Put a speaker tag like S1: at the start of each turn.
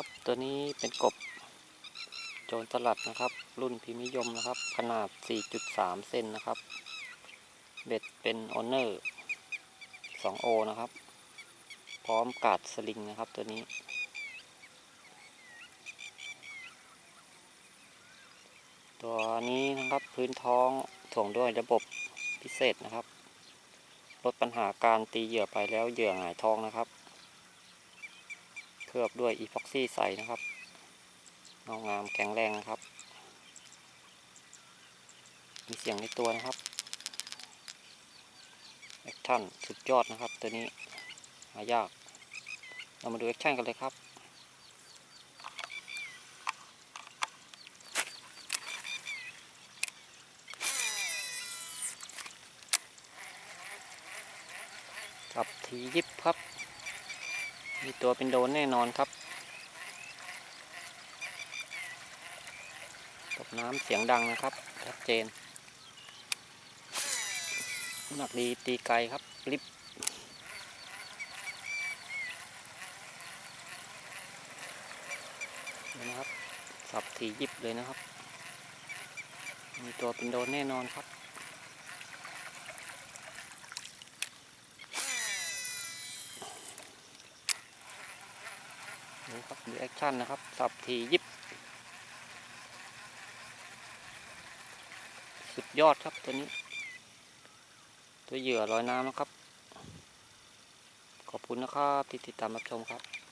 S1: ครับ ตัวนี้เป็นกบโจรสลัดนะครับ รุ่นพิมพ์นิยมนะครับ ขนาด 4.3 เซนนะครับ เบ็ดเป็นออเนอร์ 2O นะครับ พร้อมกาดสลิงนะครับตัวนี้ ตัวนี้นะครับพื้นท้องถ่วงด้วยระบบพิเศษนะครับ ลดปัญหาการตีเหยื่อไปแล้วเหยื่อหงายท้องนะครับ ลือบด้วยอีพ็อกซี่ใสนะครับเงางามแข็งแรงนะครับ มีเสียงในตัวนะครับแอคชั่นสุดยอดนะครับ ตัวนี้หายาก เรามาดูแอคชั่นกันเลยครับกับทียิบครับ มีตัวเป็นโดนแน่นอนครับ ตกน้ำเสียงดังนะครับ ชัดเจนหนักดีตีไกลครับลิบนะครับ สับทียิบเลยนะครับ มีตัวเป็นโดนแน่นอนครับ ดูครับมีแอคชั่นนะครับ สับทียิบ สุดยอดครับตัวนี้ ตัวเหยื่อลอยน้ำนะครับ ขอบคุณนะครับที่ติดตามรับชมครับ